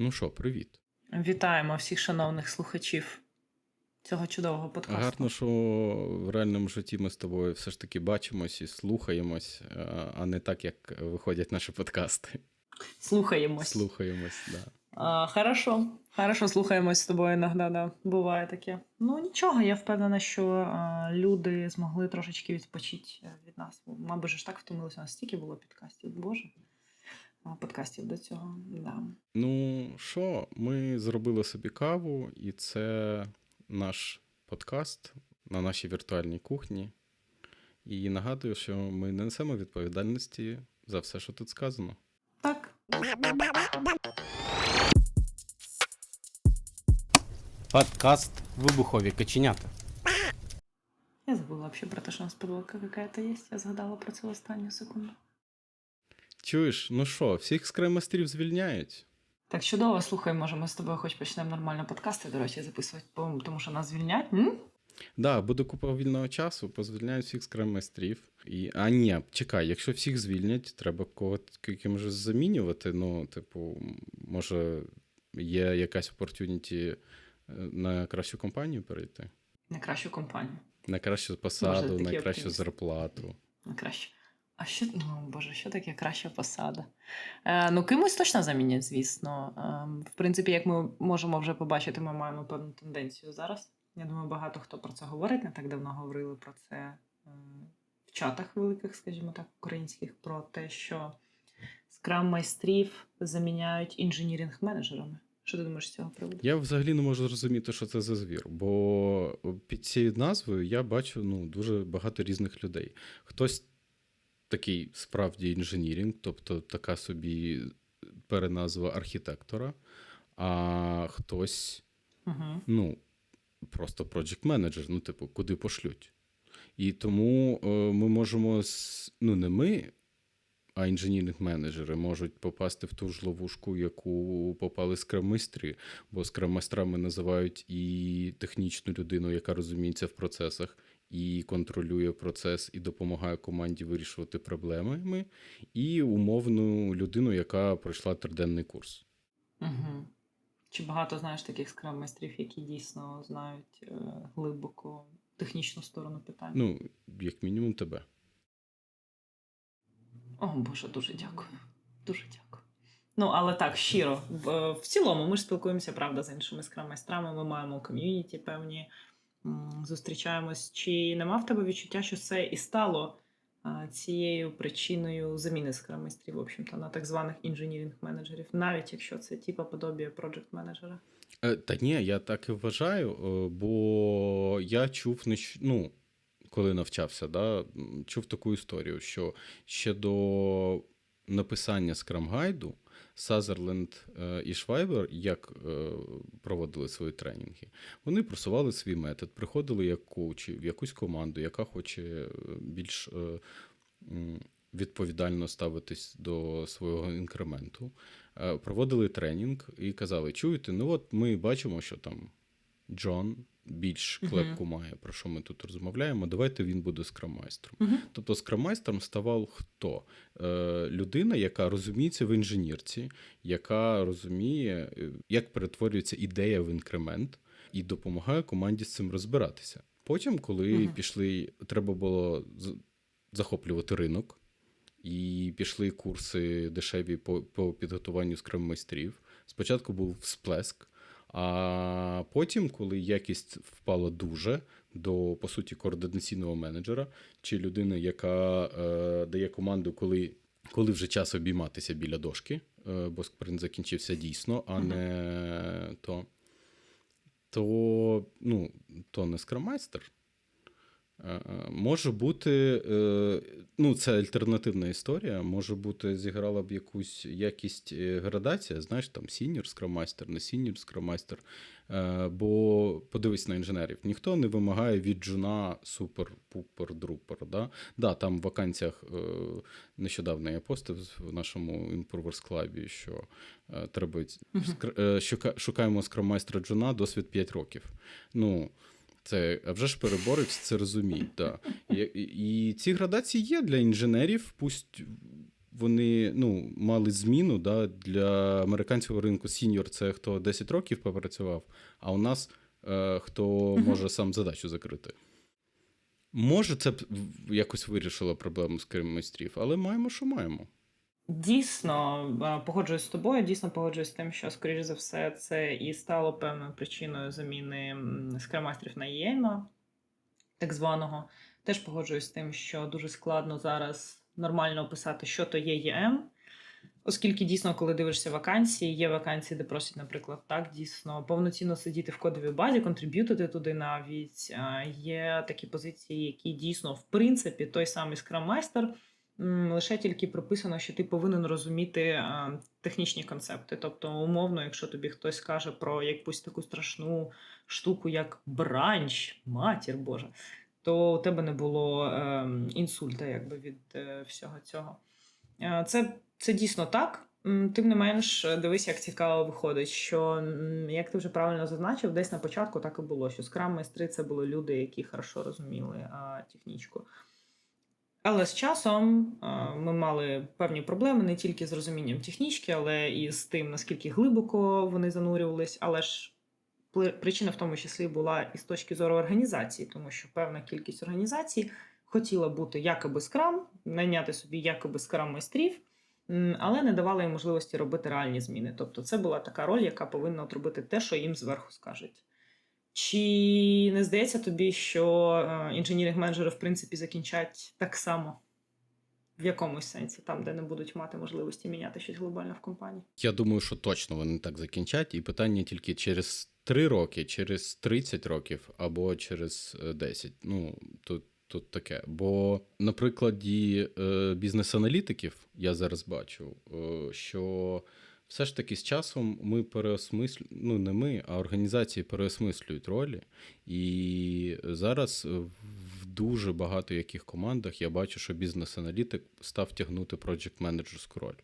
Ну що, привіт. Вітаємо всіх шановних слухачів цього чудового подкасту. Гарно, що в реальному житті ми з тобою все ж таки бачимось і слухаємось, а- а не так, як виходять наші подкасти. Слухаємось. Слухаємось, да. А, хорошо. Хорошо, слухаємось з тобою іноді, да. Буває таке. Ну нічого, я впевнена, що а, люди змогли трошечки відпочити е, від нас. Мабуть, ж так втомилися. У нас стільки було підкастів, боже. Подкастів до цього. Да. Ну що, ми зробили собі каву, і це наш подкаст на нашій віртуальній кухні. І нагадую, що ми не несемо відповідальності за все, що тут сказано. Так. Подкаст «Вибухові каченята». Я забула взагалі про те, що у нас подводка какая-то є. Я згадала про це в останню секунду. Чуєш, ну що, всіх скремастрів звільняють? Так, чудово, слухай, може, ми з тобою хоч почнемо нормально подкасти, до речі, записувати, тому що нас звільнять. М? Да, буде купа вільного часу, позвільняють всіх скрем-майстрів. І... А ні, чекай, якщо всіх звільнять, треба когось кимось замінювати. Ну, типу, може, є якась opportunity е, на кращу компанію перейти, На кращу компанію. на кращу посаду, такий на кращу оптиміст. зарплату. На краще. А що, ну, боже, що таке краща посада? Е, ну, кимось точно замінять, звісно. Е, в принципі, як ми можемо вже побачити, ми маємо певну тенденцію зараз. Я думаю, багато хто про це говорить, не так давно говорили про це е, в чатах великих, скажімо так, українських, про те, що скрам-майстрів заміняють інженірінг-менеджерами. Що ти думаєш з цього приводу? Я взагалі не можу зрозуміти, що це за звір, бо під цією назвою я бачу ну, дуже багато різних людей. Хтось такий справді інженірінг, тобто така собі переназва архітектора, а хтось, Угу. ну, просто project менеджер ну, типу, куди пошлють. І тому е, ми можемо, ну, не ми, а інженіринг-менеджери можуть попасти в ту ж ловушку, яку попали скраммайстри, бо скраммайстрами називають і технічну людину, яка розуміється в процесах, і контролює процес, і допомагає команді вирішувати проблеми, і умовну людину, яка пройшла триденний курс. Угу. Чи багато знаєш таких скрам-майстрів, які дійсно знають е, глибоко технічну сторону питання? Ну, як мінімум, тебе. О, Боже, дуже дякую. Дуже дякую. Ну, але так, щиро. В, в цілому, ми ж спілкуємося, правда, з іншими скрам-майстрами, ми маємо ком'юніті певні, зустрічаємось. Чи нема в тебе відчуття, що це і стало цією причиною заміни скрам-майстрів, в общем-то, на так званих інженірінг-менеджерів, навіть якщо це типа подобіє проджект-менеджера? Е, Та ні, я так і вважаю, е, бо я чув нещ- ну, коли навчався, да, чув таку історію, що ще до написання скрам-гайду Сазерленд е, і Швайбер, як е, проводили свої тренінги, вони просували свій метод, приходили як коучі в якусь команду, яка хоче е, більш відповідально ставитись до свого інкременту проводили тренінг і казали: чуєте, ну от ми бачимо, що там Джон більш клепку має, про що ми тут розмовляємо. Давайте він буде скрамайстром. Угу. Тобто скрамайстром ставав хто? Е, людина, яка розуміється в інженірці, яка розуміє, е, як перетворюється ідея в інкремент, і допомагає команді з цим розбиратися. Потім, коли Мгм. пішли, треба було захоплювати ринок, і пішли курси дешеві по, по підготуванню скрам-майстрів. Спочатку був всплеск, а потім, коли якість впала дуже до, по суті, координаційного менеджера чи людини, яка е, дає команду, коли, коли вже час обійматися біля дошки, е, бо спринт закінчився дійсно, а не то, то, ну, то не скрамайстер. Е, Може бути, е, ну, це альтернативна історія. Може бути, зіграла б якусь якість е, градація, знаєш, там сіньор скромайстер, не сіньор скромайстер. Е, Бо подивись на інженерів, ніхто не вимагає від джуна супер-пупер-друпер. Да? Да, там в вакансіях е, нещодавно я постив в нашому Improvers Club, що е, треба скр- е, шукаємо скромайстра джуна, досвід 5 років. Ну, це а вже ж переборець це розуміють. Да. І, і, ці градації є для інженерів, пусть вони ну, мали зміну да, для американського ринку сіньор це хто 10 років попрацював, а у нас е, хто може сам задачу закрити. Може, це б якось вирішило проблему з керівництвом майстрів, але маємо, що маємо. Дійсно, е, погоджуюсь з тобою, дійсно погоджуюсь з тим, що, скоріш за все, це і стало певною причиною заміни скрамастерів на ЄМа, так званого. Теж погоджуюсь з тим, що дуже складно зараз нормально описати, що то є ЄМ. Оскільки дійсно, коли дивишся вакансії, є вакансії, де просять, наприклад, так, дійсно повноцінно сидіти в кодовій базі, контриб'ютити туди навіть. Є такі позиції, які дійсно, в принципі, той самий скрам-майстер, м, лише тільки прописано, що ти повинен розуміти технічні концепти. Тобто, умовно, якщо тобі хтось скаже про якусь таку страшну штуку, як бранч, матір Божа, то у тебе не було ем, інсульта якби, від е, всього цього. Е, Це, це дійсно так. Тим не менш, е, дивись, як цікаво виходить, що, як ти вже правильно зазначив, десь на початку так і було, що скрам майстри це були люди, які хорошо розуміли а, технічку. Але з часом ми мали певні проблеми не тільки з розумінням технічки, але і з тим, наскільки глибоко вони занурювались. Але ж причина в тому числі була і з точки зору організації, тому що певна кількість організацій хотіла бути якоби скрам, найняти собі якоби скрам майстрів, але не давала їм можливості робити реальні зміни. Тобто, це була така роль, яка повинна от робити те, що їм зверху скажуть. Чи не здається тобі, що е, інженіринг-менеджери, в принципі, закінчать так само в якомусь сенсі, там, де не будуть мати можливості міняти щось глобально в компанії? Я думаю, що точно вони так закінчать, і питання тільки через 3 роки, через 30 років або через е, 10. Ну, тут, тут таке. Бо на прикладі е, бізнес-аналітиків я зараз бачу, е, що все ж таки з часом ми переосмислюємо, ну не ми, а організації переосмислюють ролі. І зараз в дуже багато яких командах я бачу, що бізнес-аналітик став тягнути проджект-менеджерську роль.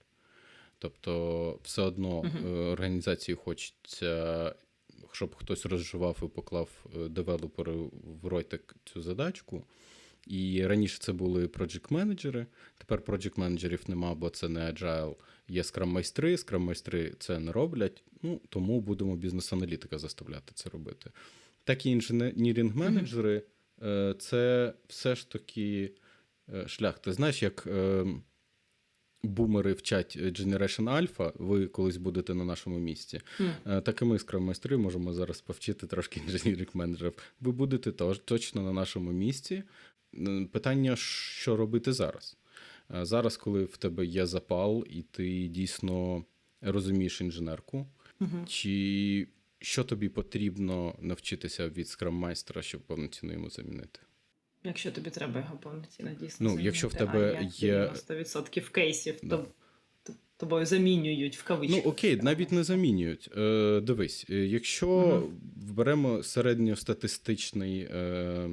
Тобто, все одно е, організації хочеться, щоб хтось розживав і поклав е, девелоперу в ротик цю задачку. І раніше це були проджект-менеджери, тепер проджект-менеджерів нема, бо це не agile. Є скрам-майстри, скрам-майстри це не роблять, ну тому будемо бізнес-аналітика заставляти це робити. Так і інженірінг-менеджери е, це все ж таки е, шлях. Ти знаєш, як е, бумери вчать Generation Alpha, ви колись будете на нашому місці. Так і ми, скрам-майстри, можемо зараз повчити трошки інженіринг-менеджерів. Ви будете тож, точно на нашому місці. Питання, що робити зараз? Е, Зараз, коли в тебе є запал, і ти дійсно розумієш інженерку, Мгм. чи що тобі потрібно навчитися від скрам-майстера, щоб повноцінно йому замінити? Якщо тобі треба його повноцінно дійсно. Ну, якщо в тебе а є- 90% кейсів, Да. то тобою замінюють в Ну окей, навіть не замінюють. Е, дивись, е, якщо Мгм. беремо середньостатистичний е,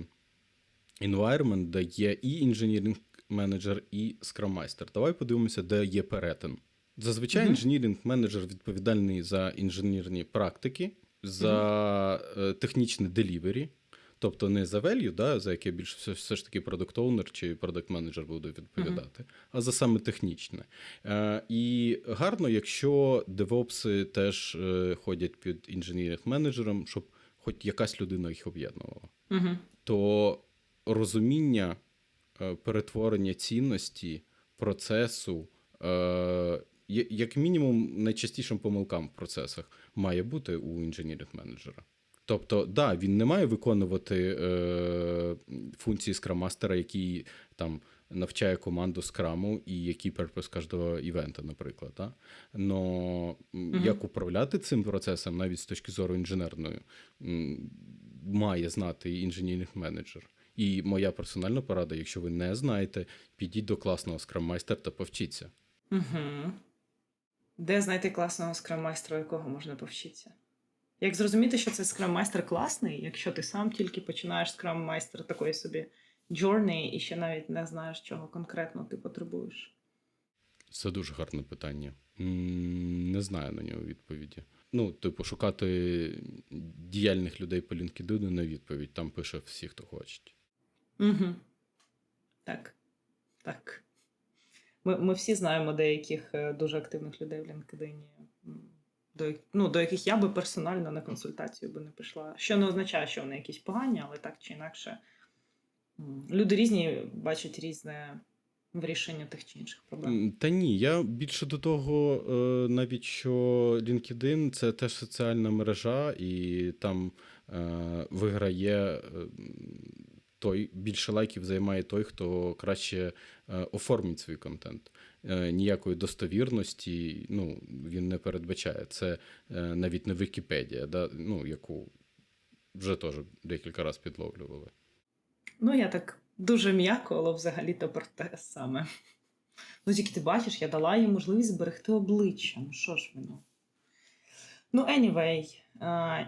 environment, де є і інженіринг менеджер, і скрам-майстер, давай подивимося, де є перетин. Зазвичай Мгм. інженіринг менеджер відповідальний за інженерні практики, за е, технічне делівері. Тобто не за value, да, за яке більше все, все ж таки продакт оунер чи продакт менеджер буде відповідати, а за саме технічне. Е, і гарно, якщо девопси теж е, ходять під інженіринг менеджером, щоб хоч якась людина їх об'єднувала. То розуміння е, перетворення цінності, процесу, е, як мінімум, найчастішим помилкам в процесах має бути у інженіринг менеджера. Тобто, да, він не має виконувати е, функції скраммастера, який там навчає команду скраму і який перпис кожного івента, наприклад. Да? Но Мгм. як управляти цим процесом, навіть з точки зору інженерної, має знати інженерний менеджер. І моя персональна порада, якщо ви не знаєте, підіть до класного скрам-майстера та повчіться. Угу. Де знайти класного скрам-майстра, у якого можна повчитися? Як зрозуміти, що це скрам-майстер класний, якщо ти сам тільки починаєш скрам-майстер такої собі journey і ще навіть не знаєш, чого конкретно ти потребуєш? Це дуже гарне питання. Не знаю на нього відповіді. Ну, типу, шукати діяльних людей по LinkedIn не відповідь. Там пише всі, хто хоче. Угу. Так. Так. Ми, ми всі знаємо деяких е, дуже активних людей в LinkedIn, до, ну, до яких я би персонально на консультацію би не пішла. Що не означає, що вони якісь погані, але так чи інакше. Люди різні бачать різне в рішенні тих чи інших проблем. Та ні, я більше до того, е, навіть що LinkedIn це теж соціальна мережа, і там е, виграє е, той, більше лайків займає той, хто краще е, оформить свій контент. Е, Ніякої достовірності ну, він не передбачає. Це е, навіть не Вікіпедія, да? ну, яку вже теж декілька разів підловлювали. Ну, я так дуже м'яко, але взагалі-то про те саме. Ну, тільки ти бачиш, я дала їй можливість зберегти обличчя. Ну що ж воно? Ну, anyway,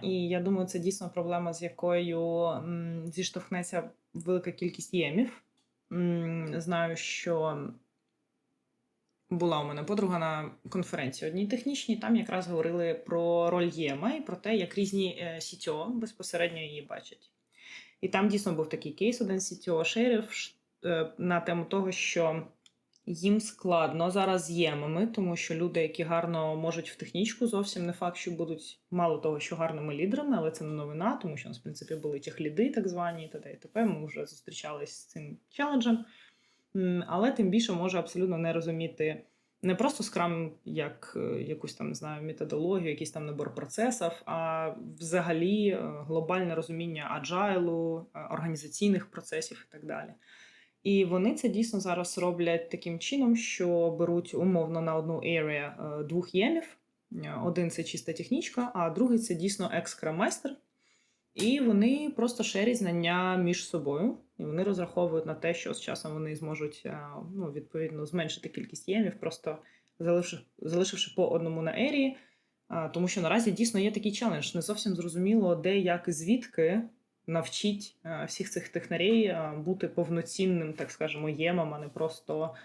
і я думаю, це дійсно проблема, з якою зіштовхнеться велика кількість ємів. Знаю, що була у мене подруга на конференції одній технічній, там якраз говорили про роль єма і про те, як різні е, безпосередньо її бачать. І там дійсно був такий кейс, один CTO шерів е, на тему того, що їм складно зараз з ємами, тому що люди, які гарно можуть в технічку, зовсім не факт, що будуть мало того, що гарними лідерами, але це не новина, тому що нас, в принципі, були техліди, так звані, т.д. і т.п. Ми вже зустрічались з цим челенджем. Але тим більше може абсолютно не розуміти не просто скрам як е, якусь там не знаю методологію, якийсь там набор процесів, а взагалі е, глобальне розуміння аджайлу, е, організаційних процесів і так далі. І вони це дійсно зараз роблять таким чином, що беруть умовно на одну area е, двох ємів. Е, Один це чиста технічка, а другий це дійсно екс-майстер. І вони просто шерять знання між собою, і вони розраховують на те, що з часом вони зможуть е, ну, відповідно зменшити кількість ємів, просто залишивши, залишивши по одному на ерії. Тому що наразі дійсно є такий челендж. Не зовсім зрозуміло, де як і звідки навчить е, всіх цих технарей е, бути повноцінним, так скажемо, ємом, а не просто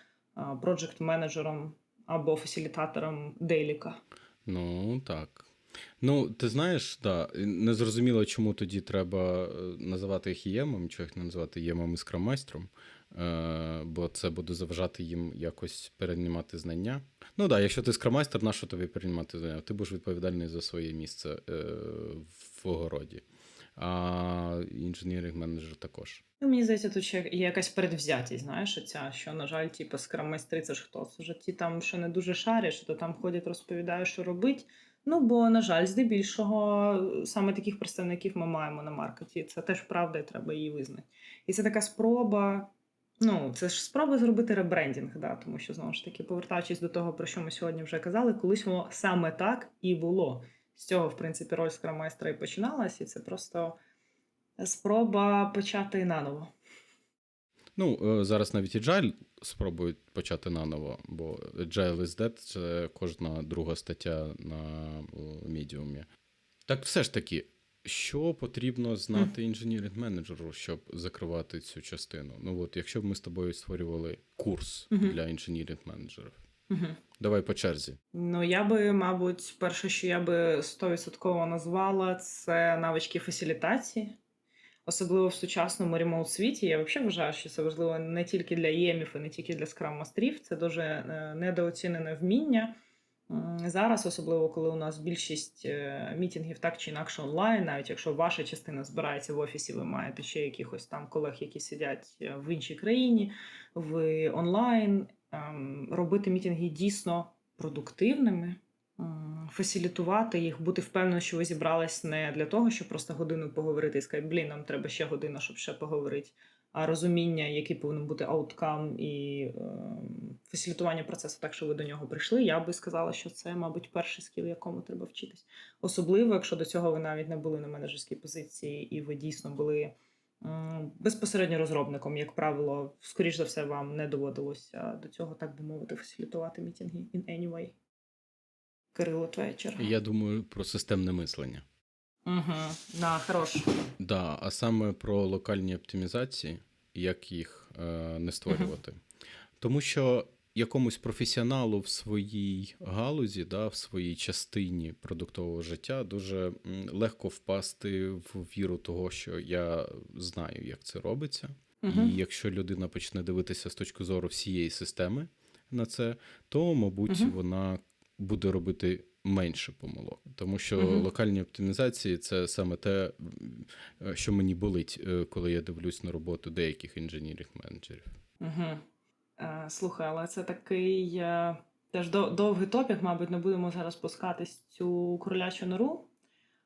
проджект менеджером або фасилітатором дейліка. Ну, так. Ну, ти знаєш, да, не зрозуміло, чому тоді треба е, називати їх ємом, чого їх не називати ємом і скрамайстром, е, бо це буде заважати їм якось переймати знання. Ну так, да, якщо ти скрамайстер, на що тобі переймати знання? Ти будеш відповідальний за своє місце в огороді. А інженіринг менеджер також. Ну, мені здається, тут ще є якась передвзятість, знаєш, оця, що, на жаль, типу, скрам-майстри це ж хто? Це ж ті там, що не дуже шарять, то там ходять, розповідають, що робить. Ну, бо, на жаль, здебільшого саме таких представників ми маємо на маркеті. Це теж правда, і треба її визнати. І це така спроба. Ну, це ж спроба зробити ребрендінг, да, тому що знову ж таки, повертаючись до того, про що ми сьогодні вже казали, колись воно саме так і було. З цього, в принципі, роль скрамайстра і починалась, і це просто спроба почати наново. Ну, е, зараз навіть і Agile спробують почати наново, бо Agile is Dead – це кожна друга стаття на медіумі. Так все ж таки, що потрібно знати інженіринг-менеджеру, щоб закривати цю частину? Ну от, якщо б ми з тобою створювали курс для інженіринг-менеджерів. Угу. Давай по черзі. Ну, я би, мабуть, перше, що я би 100% назвала, це навички фасилітації. Особливо в сучасному ремоут світі. Я взагалі вважаю, що це важливо не тільки для ємів і не тільки для скрам-мастерів. Це дуже е, недооцінене вміння. Зараз, особливо коли у нас більшість е, мітінгів так чи інакше онлайн, навіть якщо ваша частина збирається в офісі, ви маєте ще якихось там колег, які сидять е, в іншій країні, в онлайн, робити мітинги дійсно продуктивними, фасилітувати їх, бути впевненим, що ви зібрались не для того, щоб просто годину поговорити і сказати, блін, нам треба ще година, щоб ще поговорити. А розуміння, який повинен бути ауткам і ем, фасилітування процесу, так що ви до нього прийшли, я би сказала, що це, мабуть, перший скіл, якому треба вчитись. Особливо, якщо до цього ви навіть не були на менеджерській позиції, і ви дійсно були безпосередньо розробником, як правило, скоріш за все, вам не доводилося до цього, так би мовити, фасилітувати мітинги in any way. Кирило, твоя черга. Я думаю про системне мислення. Угу. Да, хорош. Да, а саме про локальні оптимізації, як їх е, не створювати. Тому що якомусь професіоналу в своїй галузі, да, в своїй частині продуктового життя дуже легко впасти в віру того, що я знаю, як це робиться. Угу. І якщо людина почне дивитися з точки зору всієї системи, на це, то, мабуть, Мгм. вона буде робити менше помилок. Тому що Мгм. локальні оптимізації це саме те, що мені болить, е, коли я дивлюсь на роботу деяких інженірних менеджерів. Угу. Е, слухай, але це такий е, теж довгий топік, мабуть, не будемо зараз спускатись в цю кролячу нору.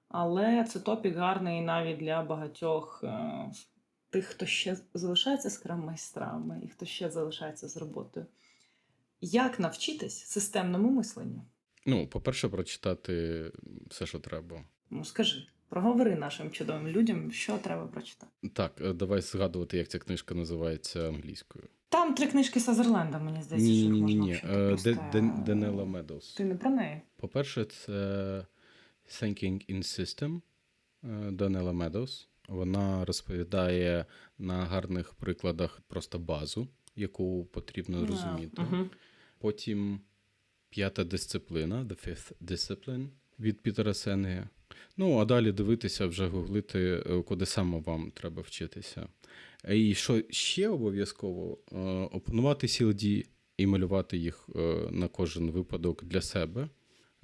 Але це топік гарний навіть для багатьох е, тих, хто ще залишається скрам-майстрами і хто ще залишається з роботою. Як навчитись системному мисленню? Ну, по-перше, прочитати все, що треба. Ну, скажи, проговори нашим чудовим людям, що треба прочитати. Так, е, давай згадувати, як ця книжка називається англійською. Там три книжки Сазерленда, мені здається, Ні, що ні, ні, ні. просто. Денела Медоуз. Ти не про неї. По-перше, це Thinking in System е, Данела Медоуз. Вона розповідає на гарних прикладах просто базу, яку потрібно розуміти. Угу. Потім п'ята дисципліна, The Fifth Discipline від Пітера Сенге. Ну, а далі дивитися, вже гуглити, е, куди саме вам треба вчитися. І що ще обов'язково, е, опанувати CLD і малювати їх е, на кожен випадок для себе,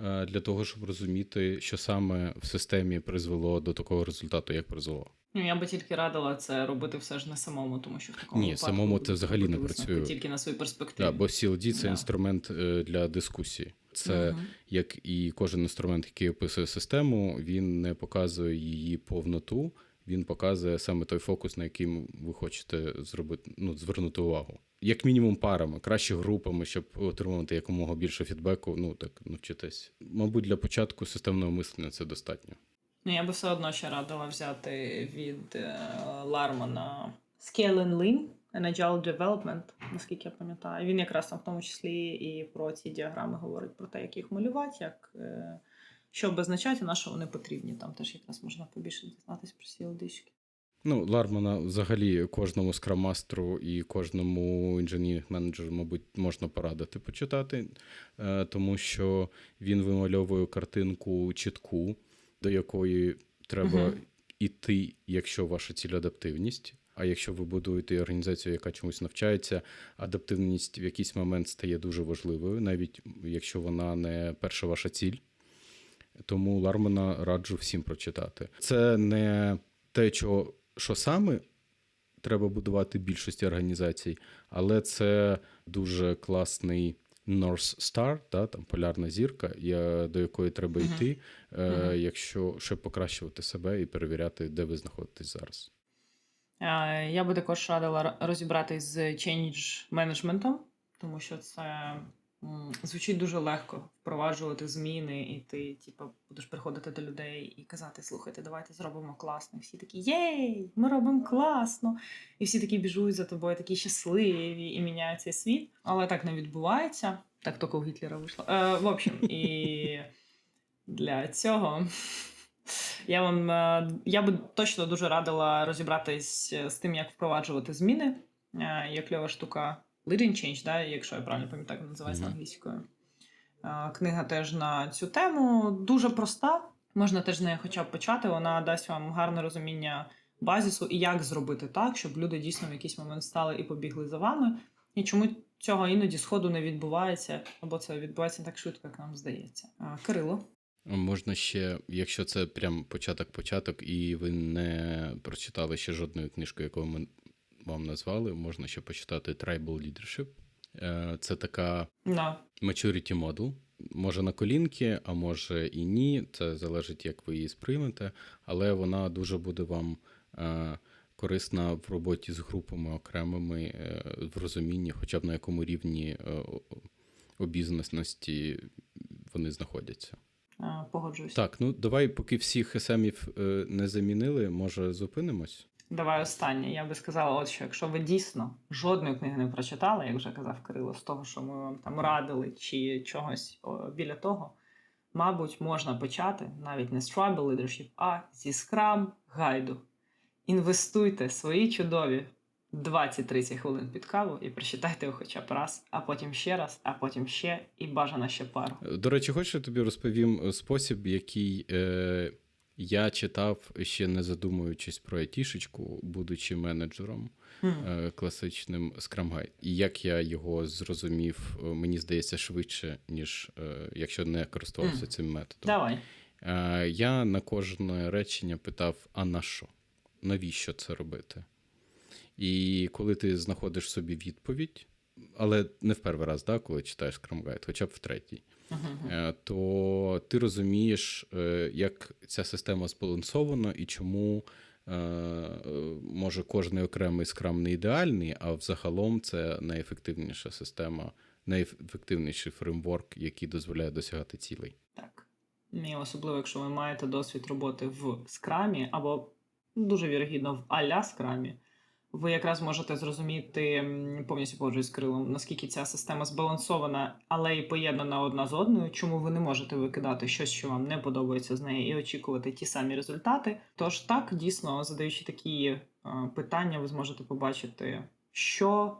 е, для того, щоб розуміти, що саме в системі призвело до такого результату, як призвело. Ну, я би тільки радила це робити все ж не самому, тому що в такому Ні, випадку самому це взагалі не працює. Тільки на свої перспективи. Да, бо CLD це Да. інструмент е, для дискусії. Це Мгм. як і кожен інструмент, який описує систему, він не показує її повноту, він показує саме той фокус, на який ви хочете зробити, ну, звернути увагу. Як мінімум парами, краще групами, щоб отримувати якомога більше фідбеку. Ну так навчитись. Мабуть, для початку системного мислення це достатньо. Ну, я би все одно ще радила взяти від е, Лармана Scale and Lean and Agile Development, наскільки я пам'ятаю. Він якраз там в тому числі і про ці діаграми говорить про те, як їх малювати, як, е, що обозначати, і на що вони потрібні. Там теж якраз можна побільше дізнатися про CLD. Ну, Лармана взагалі кожному скрамастеру і кожному інженірінг менеджеру, мабуть, можна порадити почитати, е, тому що він вимальовує картинку чітку, до якої треба Мгм. іти, якщо ваша ціль адаптивність. А якщо ви будуєте організацію, яка чомусь навчається, адаптивність в якийсь момент стає дуже важливою, навіть якщо вона не перша ваша ціль. Тому Лармана раджу всім прочитати. Це не те, що, що саме треба будувати більшості організацій, але це дуже класний North Star, да, там полярна зірка, я- до якої треба йти, е, Мгм. якщо щоб покращувати себе і перевіряти, де ви знаходитесь зараз. Е, Я би також радила розібратись з change менеджментом, тому що це звучить дуже легко впроваджувати зміни, і ти, типу, будеш приходити до людей і казати: слухайте, давайте зробимо класно. І всі такі єй, ми робимо класно. І всі такі біжуть за тобою, такі щасливі і міняють цей світ. Але так не відбувається. Так тільки у Гітлера вийшло. Е, в общем, і для цього. Я вам е, я би точно дуже радила розібратись е, з тим, як впроваджувати зміни. Е, Є кльова штука Leading Change, да, якщо я правильно пам'ятаю, називається Мгм. англійською. Е, Книга теж на цю тему дуже проста. Можна теж з нею хоча б почати. Вона дасть вам гарне розуміння базісу і як зробити так, щоб люди дійсно в якийсь момент стали і побігли за вами. І чому цього іноді сходу не відбувається, або це відбувається так швидко, як нам здається. Кирило. Можна ще, якщо це прям початок-початок, і ви не прочитали ще жодної книжки, яку ми вам назвали, можна ще почитати Tribal Leadership. Е, Це така Да. maturity model. Може на колінки, а може і ні. Це залежить, як ви її сприймете, але вона дуже буде вам е, корисна в роботі з групами окремими, е, в розумінні, хоча б на якому рівні обізнаності вони знаходяться. Е, Погоджуюсь. Так, ну давай, поки всіх СМів е, не замінили, може зупинимось. Давай останнє. Я би сказала, от що якщо ви дійсно жодної книги не прочитали, як вже казав Кирило, з того, що ми вам там радили, чи чогось о, біля того, мабуть, можна почати навіть не з Tribal Leadership, а зі Scrum гайду. Інвестуйте свої чудові 20-30 хвилин під каву і прочитайте його хоча б раз, а потім ще раз, а потім ще, і бажано ще пару. До речі, хочеш я тобі розповім е, спосіб, який е, Я читав, ще не задумуючись про айтішечку, будучи менеджером е, класичним Guide. І як я його зрозумів, е, мені здається, швидше, ніж е, якщо не користувався Мгм. цим методом. Давай. Е, Я на кожне речення питав: а на що? Навіщо це робити? І коли ти знаходиш собі відповідь, але не в перший раз, да, коли читаєш Scrum Guide, хоча б в третій, е, то ти розумієш, е, як ця система збалансована і чому е, може кожний окремий скрам не ідеальний, а взагалом це найефективніша система, найефективніший фреймворк, який дозволяє досягати цілей. Так. І особливо, якщо ви маєте досвід роботи в скрамі, або дуже вірогідно в аля скрамі, ви якраз можете зрозуміти, повністю погоджуюсь з Крилом, наскільки ця система збалансована, але і поєднана одна з одною, чому ви не можете викидати щось, що вам не подобається з неї, і очікувати ті самі результати. Тож так, дійсно, задаючи такі е, питання, ви зможете побачити, що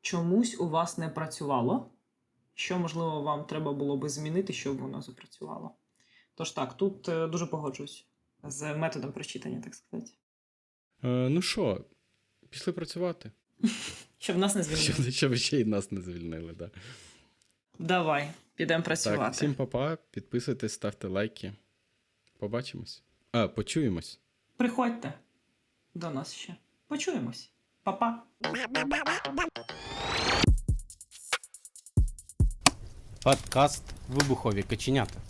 чомусь у вас не працювало, що, можливо, вам треба було би змінити, щоб воно запрацювало. Тож так, тут е, дуже погоджуюсь з методом прочитання, так сказати. Е, ну що, пішли працювати. Щоб нас не звільнили. Щоб, щоб ще й нас не звільнили. Да. Давай, підемо Так, працювати. всім па-па, підписуйтесь, ставте лайки. Побачимось. А, почуємось. Приходьте до нас ще. Почуємось. Па-па. Подкаст Вибухові каченята.